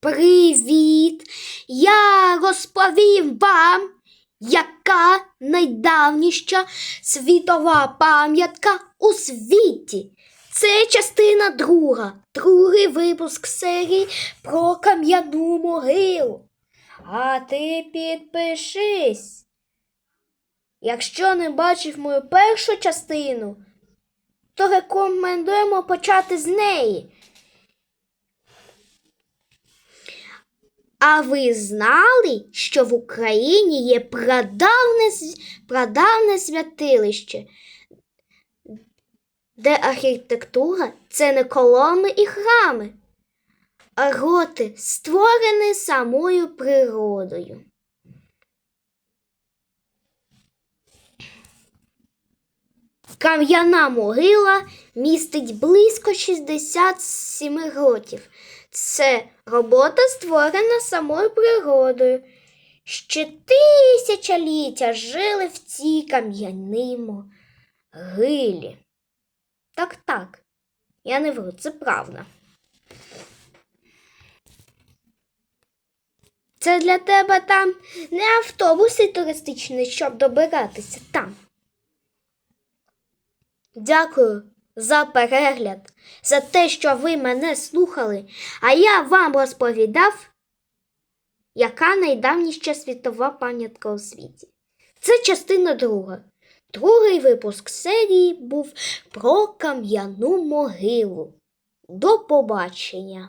Привіт! Я розповім вам, яка найдавніша світова пам'ятка у світі. Це частина друга, другий випуск серії про кам'яну могилу. А ти підпишись. Якщо не бачив мою першу частину, то рекомендуємо почати з неї. А ви знали, що в Україні є прадавне, прадавне святилище, де архітектура це не колони і храми, а роти, створені самою природою. Кам'яна могила містить близько 67 років. Це робота створена самою природою. Ще тисячоліття жили в цій кам'яній могилі. Так, так, я не вру, це правда. Це для тебе там не автобуси туристичні, щоб добиратися там. Дякую за перегляд, за те, що ви мене слухали, а я вам розповідав, яка найдавніша світова пам'ятка у світі. Це частина друга. Другий випуск серії був про кам'яну могилу. До побачення!